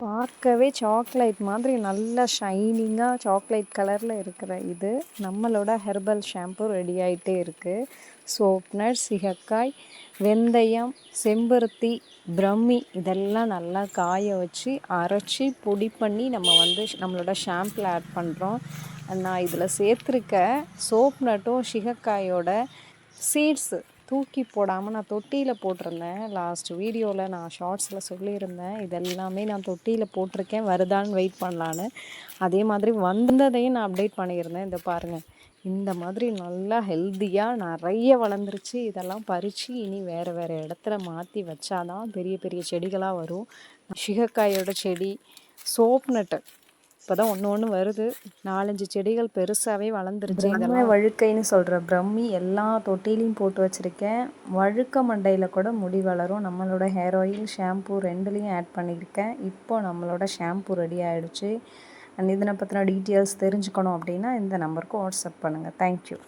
பார்க்கவே சாக்லேட் மாதிரி நல்லா ஷைனிங்காக சாக்லேட் கலரில் இருக்கிற இது. நம்மளோட ஹெர்பல் ஷாம்பு ரெடி ஆகிட்டே இருக்குது சோப்னர் சிகக்காய் வெந்தயம் செம்பருத்தி பிரம்மி இதெல்லாம் நல்லா காய வச்சு அரைச்சி பொடி பண்ணி நம்ம வந்து நம்மளோட ஷாம்பில் ஆட் பண்ணுறோம் நான் இதில் சேர்த்துருக்க சோப் நட்டும் சிகக்காயோட சீட்ஸு தூக்கி போடாமல் நான் தொட்டியில் போட்டிருந்தேன். லாஸ்ட் வீடியோவில் நான் ஷார்ட்ஸில் சொல்லியிருந்தேன். இதெல்லாமே நான் தொட்டியில் போட்டிருக்கேன். வருதான்னு வெயிட் பண்ணலான்னு. அதே மாதிரி வந்ததையும் நான் அப்டேட் பண்ணியிருந்தேன். இந்த பாருங்கள் இந்த மாதிரி நல்லா ஹெல்த்தியாக நிறைய வளர்ந்துருச்சு. இதெல்லாம் பறித்து இனி வேறு வேறு இடத்துல மாற்றி வச்சாதான் பெரிய பெரிய செடிகளாக வரும். சிகக்காயோட செடி சோப் நட்டு இப்போ தான் ஒன்று ஒன்று வருது. நாலஞ்சு செடிகள் பெருசாகவே வளர்ந்துருச்சு இதெல்லாம். வழுக்கைன்னு சொல்கிற பிரம்மி எல்லா தொட்டிலையும் போட்டு வச்சுருக்கேன். வழுக்க மண்டையில் கூட முடி வளரும். நம்மளோட ஹேர் ஆயில் ஷாம்பு ரெண்டுலேயும் ஆட் பண்ணியிருக்கேன். இப்போ நம்மளோட ஷாம்பு ரெடி ஆகிடுச்சு அண்ட் இதனை பற்றின டீட்டெயில்ஸ் தெரிஞ்சுக்கணும் அப்படின்னா இந்த நம்பருக்கு வாட்ஸ்அப் பண்ணுங்கள் தேங்க்யூ